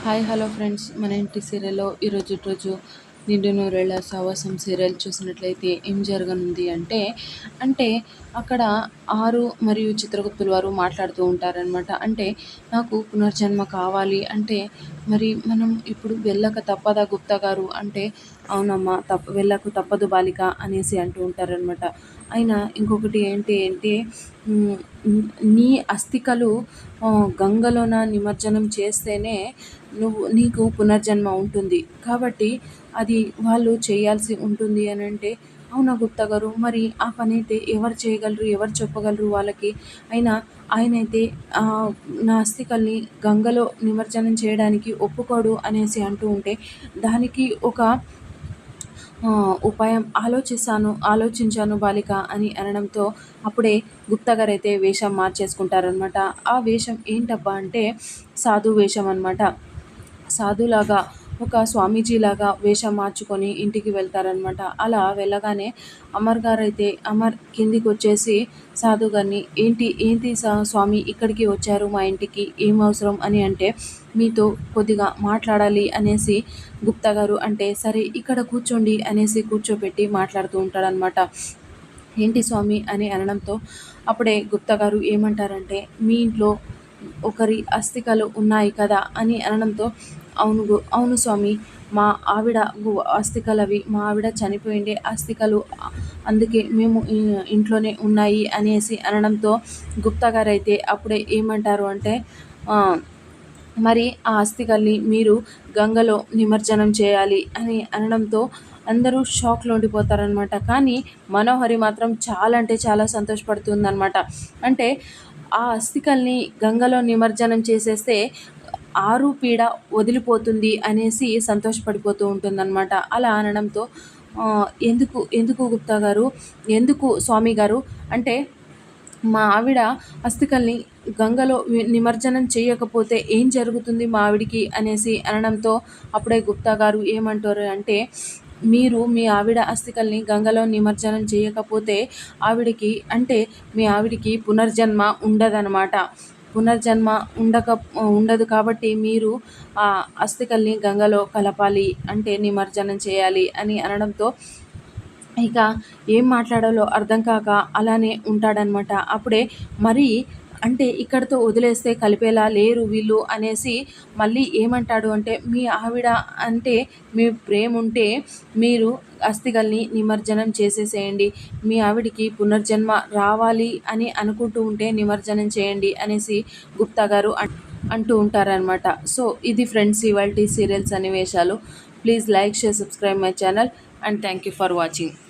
Hi hello friends. మన ఇంటి సీరియల్లో ఈరోజు రోజు నిండు నూరేళ్ళ సావాసం సీరియల్ చూసినట్లయితే ఏం జరగనుంది అంటే అంటే అక్కడ ఆరు మరియు చిత్రగుప్తుల వారు మాట్లాడుతూ ఉంటారనమాట అంటే నాకు పునర్జన్మ కావాలి అంటే మరి మనం ఇప్పుడు వెళ్ళక తప్పదా గుప్తా గారు? అంటే అవునమ్మా తప్ప వెళ్ళకు తప్పదు బాలిక అనేసి అంటూ ఉంటారనమాట అయినా ఇంకొకటి ఏంటి అంటే నీ అస్థికలు గంగలోన నిమజ్జనం చేస్తేనే నువ్వు నీకు పునర్జన్మ ఉంటుంది. కాబట్టి అది వాళ్ళు చేయాల్సి ఉంటుంది అని అంటే అవునా గుప్తా గారు? మరి ఆ పని అయితే ఎవరు చేయగలరు? ఎవరు చెప్పగలరు వాళ్ళకి? అయినా ఆయనైతే నా అస్థికల్ని గంగలో నిమజ్జనం చేయడానికి ఒప్పుకోడు అనేసి అంటూ ఉంటే దానికి ఒక ఉపాయం ఆలోచిస్తాను ఆలోచించాను బాలిక అని అనడంతో అప్పుడే గుప్తగారైతే వేషం మార్చేసుకుంటారనమాట ఆ వేషం ఏంటబ్బా అంటే సాధు వేషం అనమాట సాధులాగా ఒక స్వామీజీలాగా వేషం మార్చుకొని ఇంటికి వెళ్తారనమాట అలా వెళ్ళగానే అమర్ గారు అయితే అమర్ కిందికి వచ్చేసి సాధు గారిని ఏంటి ఏంటి స్వామి ఇక్కడికి వచ్చారు మా ఇంటికి? ఏం అవసరం? అని అంటే మీతో కొద్దిగా మాట్లాడాలి అనేసి గుప్తా గారు అంటే సరే ఇక్కడ కూర్చోండి అనేసి కూర్చోబెట్టి మాట్లాడుతూ ఉంటాడనమాట ఏంటి స్వామి? అని అనడంతో అప్పుడే గుప్తా గారు ఏమంటారంటే మీ ఇంట్లో ఒకరి అస్థికలు ఉన్నాయి కదా? అని అనడంతో అవును అవును స్వామి. మా ఆవిడ అస్థికలవి. మా ఆవిడ చనిపోయిండే అస్థికలు అందుకే మేము ఇంట్లోనే ఉన్నాయి అనేసి అనడంతో గుప్తా గారు అయితే అప్పుడే ఏమంటారు అంటే మరి ఆ అస్థికల్ని మీరు గంగలో నిమజ్జనం చేయాలి అని అనడంతో అందరూ షాక్లో ఉండిపోతారనమాట కానీ మనోహరి మాత్రం చాలా అంటే చాలా సంతోషపడుతుందనమాట అంటే ఆ అస్థికల్ని గంగలో నిమజ్జనం చేసేస్తే ఆరు పీడ వదిలిపోతుంది అనేసి సంతోషపడిపోతూ ఉంటుందన్నమాట. అలా అనడంతో ఎందుకు ఎందుకు గుప్తా గారు ఎందుకు స్వామి గారు అంటే మా ఆవిడ అస్థికల్ని గంగలో నిమజ్జనం చేయకపోతే ఏం జరుగుతుంది మా ఆవిడికి అనేసి అనడంతో అప్పుడే గుప్తా గారు ఏమంటారు అంటే మీరు మీ ఆవిడ అస్థికల్ని గంగలో నిమజ్జనం చేయకపోతే ఆవిడికి అంటే మీ ఆవిడికి పునర్జన్మ ఉండదనమాట పునర్జన్మ ఉండక ఉండదు కాబట్టి మీరు ఆ అస్థికల్ని గంగలో కలపాలి అంటే నిమజ్జనం చేయాలి అని అనడంతో ఇక ఏం మాట్లాడాలో అర్థం కాక అలానే ఉంటాడనమాట అప్పుడే మరి అంటే ఇక్కడతో వదిలేస్తే కలిపేలా లేరు వీళ్ళు అనేసి మళ్ళీ ఏమంటాడు అంటే మీ ఆవిడ అంటే మీ ప్రేమ ఉంటే మీరు అస్థికల్ని నిమజ్జనం చేసేసేయండి. మీ ఆవిడికి పునర్జన్మ రావాలి అని అనుకుంటూ ఉంటే నిమజ్జనం చేయండి అనేసి గుప్తా గారు అంటూ ఉంటారనమాట సో ఇది ఫ్రెండ్స్ ఇవాళ సీరియల్స్ సన్నివేశాలు. Please like share subscribe my channel and thank you for watching.